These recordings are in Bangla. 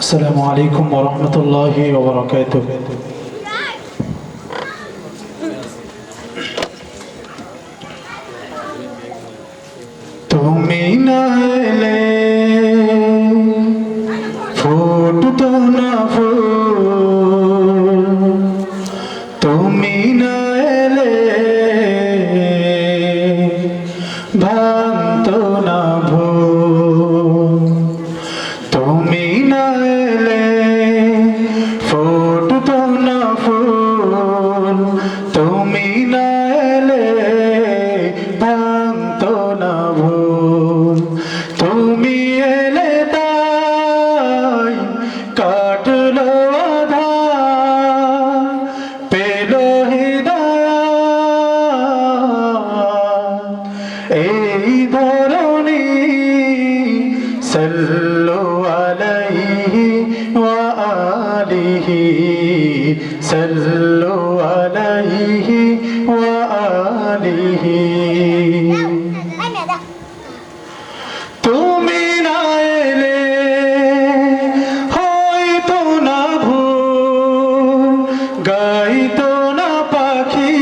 আসসালামু আলাইকুম ওরহমতুল্লাহি ওবরাকাত তুমি না এলে ফুটতো না ফুল। তুমি না এলে ভাঙতো না ভূ তুমি না কাটলো পেল এই ধরণী সাল্লু আলাইহি ওয়া আলিহি সাল্লু আলাইহি ওয়া আলিহি। তুমি না গাইতো না পাখি,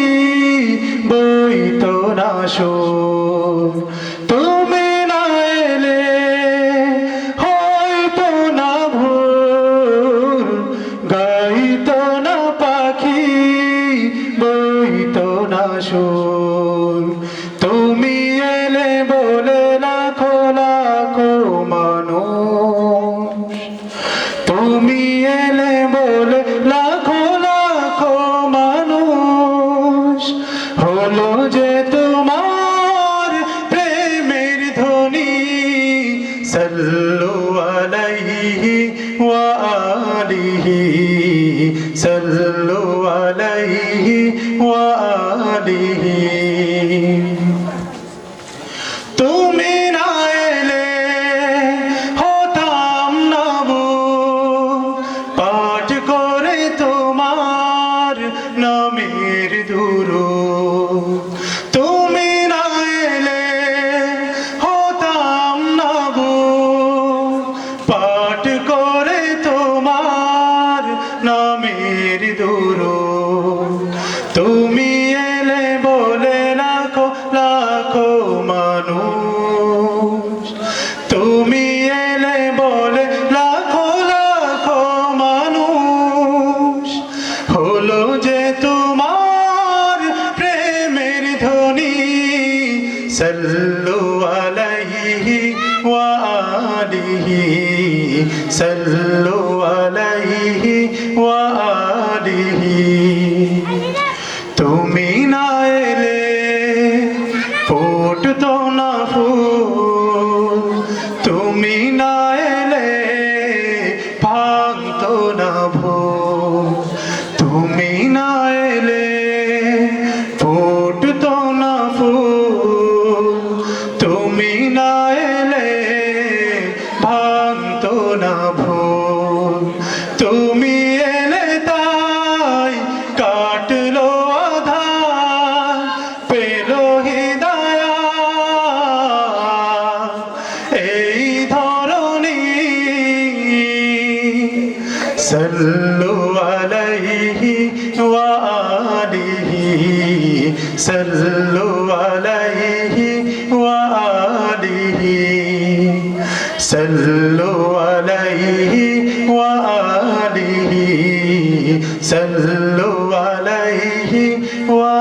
বইতো না শো তুমি না এলে হয়তো না ভোর। গাইতো না পাখি, বইতো না সুর। সাল্লু আলাইহি ওয়া আলিহি সাল্লু আলাইহি ওয়া আলিহি সাল্লু আলাইহি ওয়া আলিহি তুমি না এলে ফুটতো না ফুল না এলে ভাঙতো না ভুল। তুমি এলে তাই কাটলো আধার, পেল হৃদয়া। এই ধরণী সাল্লু আলাইহি ওয়া আলিহি সাল্লু ওয়া আলিহি সাল্লু আলাইহি ওয়া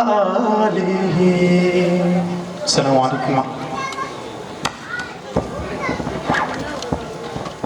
আলিহি। আসসালামু আলাইকুম।